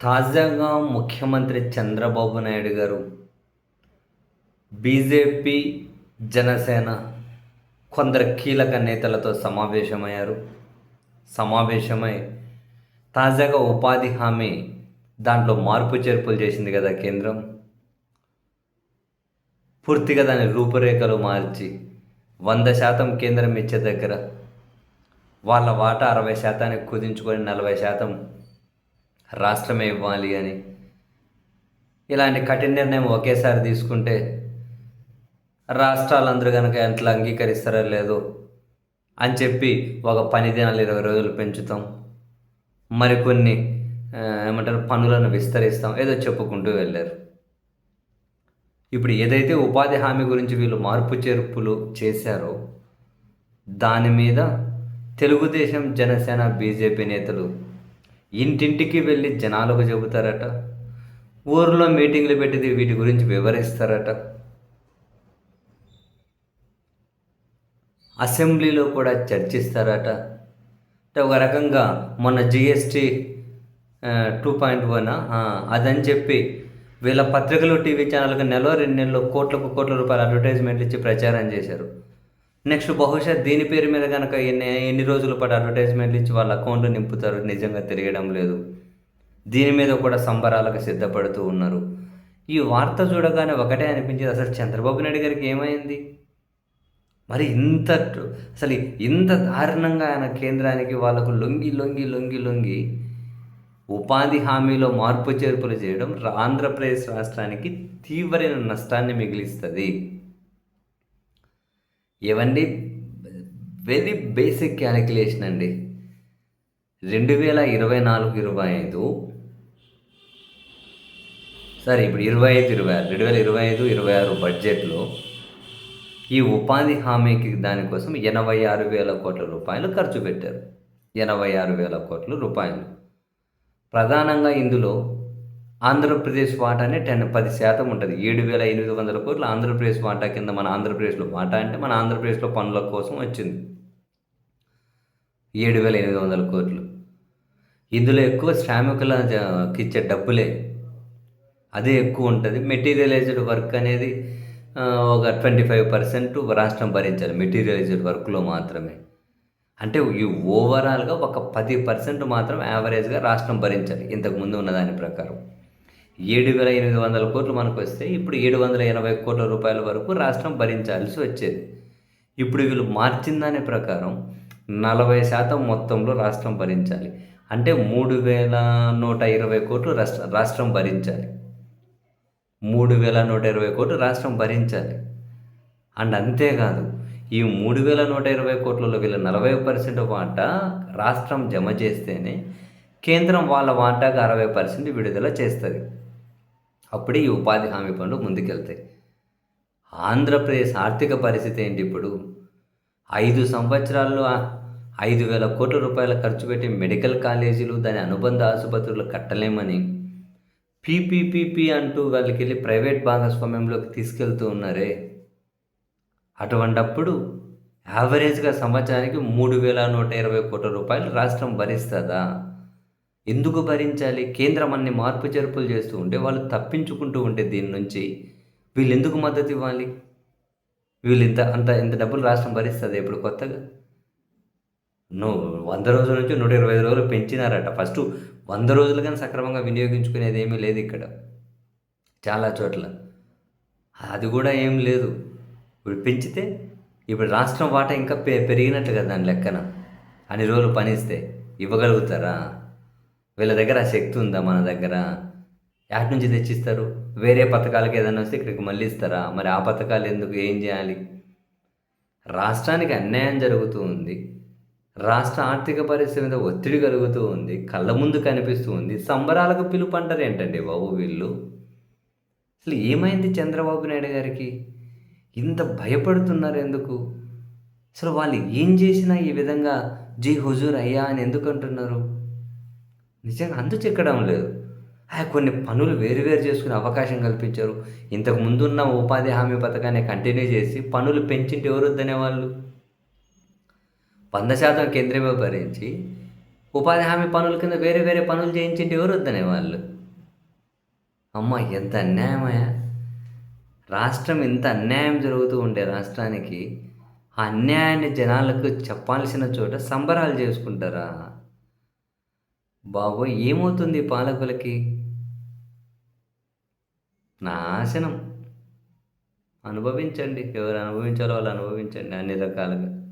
తాజాగా ముఖ్యమంత్రి చంద్రబాబు నాయుడు గారు బీజేపీ జనసేన కొందరు కీలక నేతలతో సమావేశమయ్యారు. సమావేశమై తాజాగా ఉపాధి హామీ దాంట్లో మార్పు చేర్పులు చేసింది కదా కేంద్రం. పూర్తిగా దాని రూపురేఖలు మార్చి వంద శాతం కేంద్రం ఇచ్చే దగ్గర వాళ్ళ వాటా అరవై శాతానికి కుదించుకొని నలభై శాతం రాష్ట్రమే ఇవ్వాలి అని. ఇలాంటి కఠిన నిర్ణయం ఒకేసారి తీసుకుంటే రాష్ట్రాలందరూ కనుక ఎంత అంగీకరిస్తారో లేదో అని చెప్పి ఒక పని దినాలు ఇరవై రోజులు పెంచుతాం. మరికొన్ని ఏమంటారు పనులను విస్తరిస్తాం. ఏదో చెప్పుకుంటూ వెళ్ళారు. ఇప్పుడు ఏదైతే ఉపాధి హామీ గురించి వీళ్ళు మార్పు చేర్పులు చేశారో దాని మీద తెలుగుదేశం జనసేన బీజేపీ నేతలు ఇంటింటికి వెళ్ళి జనాలకు చెబుతారట. ఊర్లో మీటింగ్లు పెట్టి వీటి గురించి వివరిస్తారట. అసెంబ్లీలో కూడా చర్చిస్తారట. అంటే ఒక రకంగా మొన్న జిఎస్టీ టూ పాయింట్ వన్ అదని చెప్పి వీళ్ళ పత్రికలు టీవీ ఛానళ్ళకు నెల రెండు నెలలు కోట్లకు కోట్ల రూపాయల అడ్వర్టైజ్మెంట్ ఇచ్చి ప్రచారం చేశారు. నెక్స్ట్ బహుశా దీని పేరు మీద కనుక ఎన్ని ఎన్ని రోజులు పాటు అడ్వర్టైజ్మెంట్లు ఇచ్చి వాళ్ళ అకౌంట్లు నింపుతారు నిజంగా తెలియడం లేదు. దీని మీద కూడా సంబరాలకు సిద్ధపడుతూ ఉన్నారు. ఈ వార్త చూడగానే ఒకటే అనిపించింది అసలు చంద్రబాబు నాయుడు గారికి ఏమైంది? మరి ఇంత అసలు ఇంత దారుణంగా ఆయన కేంద్రానికి వాళ్ళకు లొంగి లొంగి లొంగి లొంగి ఉపాధి హామీలో మార్పు చేర్పులు చేయడం ఆంధ్రప్రదేశ్ రాష్ట్రానికి తీవ్రమైన నష్టాన్ని మిగిలిస్తుంది. ఇవన్నీ వెరీ బేసిక్ క్యాలిక్యులేషన్ అండి. రెండు వేల ఇరవై నాలుగు ఇరవై ఐదు. సరే ఇప్పుడు ఇరవై ఐదు ఇరవై ఆరు. రెండు వేల ఇరవై ఐదు ఇరవై ఆరు బడ్జెట్లో ఈ ఉపాధి హామీకి దానికోసం ఎనభై ఆరు వేల కోట్ల రూపాయలు ఖర్చు పెట్టారు. ఎనభై ఆరు వేల కోట్ల రూపాయలు. ప్రధానంగా ఇందులో ఆంధ్రప్రదేశ్ వాటానే టెన్ పది శాతం ఉంటుంది. ఏడు వేల ఎనిమిది వందల కోట్లు ఆంధ్రప్రదేశ్ వాటా కింద మన ఆంధ్రప్రదేశ్లో. వాటా అంటే మన ఆంధ్రప్రదేశ్లో పనుల కోసం వచ్చింది. ఏడు వేల ఎనిమిది వందల కోట్లు. ఇందులో ఎక్కువ శ్రామికులకి ఇచ్చే డబ్బులే. అదే ఎక్కువ ఉంటుంది. మెటీరియలైజ్డ్ వర్క్ అనేది ఒక ట్వంటీ ఫైవ్ పర్సెంట్ రాష్ట్రం భరించాలి. మెటీరియలైజ్డ్ వర్క్లో మాత్రమే. అంటే ఈ ఓవరాల్గా ఒక పది పర్సెంట్ మాత్రం యావరేజ్గా రాష్ట్రం భరించాలి. ఇంతకు ముందు ఉన్న దాని ప్రకారం. ఏడు వేల ఎనిమిది వందల కోట్లు మనకు వస్తే ఇప్పుడు ఏడు వందల ఎనభై కోట్ల రూపాయల వరకు రాష్ట్రం భరించాల్సి వచ్చేది. ఇప్పుడు వీళ్ళు మార్చిన దాని ప్రకారం నలభై శాతం మొత్తంలో రాష్ట్రం భరించాలి. అంటే మూడు వేల నూట ఇరవై కోట్లు రాష్ట్ర రాష్ట్రం భరించాలి. మూడు వేల నూట ఇరవై కోట్లు రాష్ట్రం భరించాలి. అండ్ అంతేకాదు ఈ మూడు వేల నూట ఇరవై కోట్లలో వీళ్ళ నలభై పర్సెంట్ వాటా రాష్ట్రం జమ చేస్తేనే కేంద్రం వాళ్ళ వాటాకు అరవై పర్సెంట్ విడుదల చేస్తుంది. అప్పుడే ఈ ఉపాధి హామీ పనులు ముందుకెళ్తాయి. ఆంధ్రప్రదేశ్ ఆర్థిక పరిస్థితి ఏంటి ఇప్పుడు? ఐదు సంవత్సరాల్లో ఐదు వేల కోట్ల రూపాయల ఖర్చు పెట్టి మెడికల్ కాలేజీలు దాని అనుబంధ ఆసుపత్రులు కట్టలేమని పీపీపీపీ అంటూ వాళ్ళకి వెళ్ళి ప్రైవేట్ భాగస్వామ్యంలోకి తీసుకెళ్తూ ఉన్నారే. అటువంటప్పుడు యావరేజ్గా సంవత్సరానికి మూడు వేల నూట ఇరవై కోట్ల రూపాయలు రాష్ట్రం భరిస్తుందా? ఎందుకు భరించాలి? కేంద్రం అన్ని మార్పు చేర్పులు చేస్తూ ఉంటే వాళ్ళు తప్పించుకుంటూ ఉంటే దీని నుంచి వీళ్ళు ఎందుకు మద్దతు ఇవ్వాలి? వీళ్ళు ఇంత అంత ఇంత డబ్బులు రాష్ట్రం భరిస్తుంది ఇప్పుడు కొత్తగా? నువ్వు వంద రోజుల నుంచి నూట ఇరవై ఐదు రోజులు పెంచినారట. ఫస్ట్ వంద రోజులు కానీ సక్రమంగా వినియోగించుకునేది ఏమీ లేదు ఇక్కడ. చాలా చోట్ల. అది కూడా ఏం లేదు. ఇప్పుడు పెంచితే ఇప్పుడు రాష్ట్రం వాటా ఇంకా పె కదా దాని లెక్కన. అన్ని రోజులు పనిస్తే ఇవ్వగలుగుతారా? వీళ్ళ దగ్గర ఆ శక్తి ఉందా మన దగ్గర? యాటి నుంచి తెచ్చిస్తారు? వేరే పథకాలకు ఏదైనా వస్తే ఇక్కడికి మళ్ళీ ఇస్తారా? మరి ఆ పథకాలు ఎందుకు? ఏం చేయాలి? రాష్ట్రానికి అన్యాయం జరుగుతూ ఉంది. రాష్ట్ర ఆర్థిక పరిస్థితి మీద ఒత్తిడి కలుగుతూ ఉంది. కళ్ళ ముందు కనిపిస్తూ ఉంది. సంబరాలకు పిలుపు అంటారు ఏంటండి బాబు వీళ్ళు? అసలు ఏమైంది చంద్రబాబు నాయుడు గారికి? ఇంత భయపడుతున్నారు ఎందుకు? అసలు వాళ్ళు ఏం చేసినా ఈ విధంగా జీ హుజూర్ అయ్యా అని ఎందుకు అంటున్నారు? నిజంగా అందు చిక్కడం లేదు. ఆ కొన్ని పనులు వేరు వేరు చేసుకునే అవకాశం కల్పించారు. ఇంతకు ముందున్న ఉపాధి హామీ పథకాన్ని కంటిన్యూ చేసి పనులు పెంచింటే ఎవరు వద్దనే వాళ్ళు? వంద శాతం కేంద్రమే భరించి ఉపాధి హామీ పనుల కింద వేరే వేరే పనులు చేయించింటే ఎవరు వద్దనే వాళ్ళు? అమ్మ ఎంత అన్యాయమయ్యా రాష్ట్రం ఇంత అన్యాయం జరుగుతూ ఉండే రాష్ట్రానికి ఆ అన్యాయాన్ని జనాలకు చెప్పాల్సిన చోట సంబరాలు చేసుకుంటారా? బాబోయ్ ఏమవుతుంది పాలకులకి? నాశనం. అనుభవించండి. ఎవరు అనుభవించాలో వాళ్ళు అనుభవించండి అన్ని రకాలుగా.